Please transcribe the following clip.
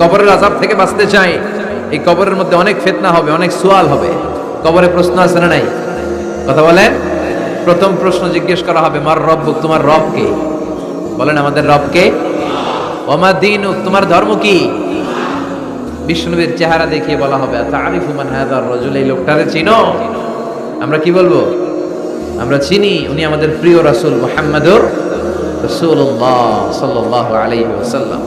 কবরের আযাব থেকে বাঁচতে চাই, এই কবরের মধ্যে অনেক ফেতনা হবে, অনেক সোয়াল হবে। কবরে প্রশ্ন আছে না নাই? কথা বলেন? প্রথম প্রশ্ন জিজ্ঞেস করা হবে, মার রব তোমার রব কে? বলেন, আমাদের রব কে? ওমা দিন তোমার ধর্ম কি? বিষ্ণুবীর চেহারা দেখিয়ে বলা হবে তারিফু মান হাদার রজুল, এই লোকটারে চিনো? আমরা কি বলব? আমরা চিনি, উনি আমাদের প্রিয় রাসূল মুহাম্মাদুর রাসূলুল্লাহ সাল্লাল্লাহু আলাইহি ওয়াসাল্লাম।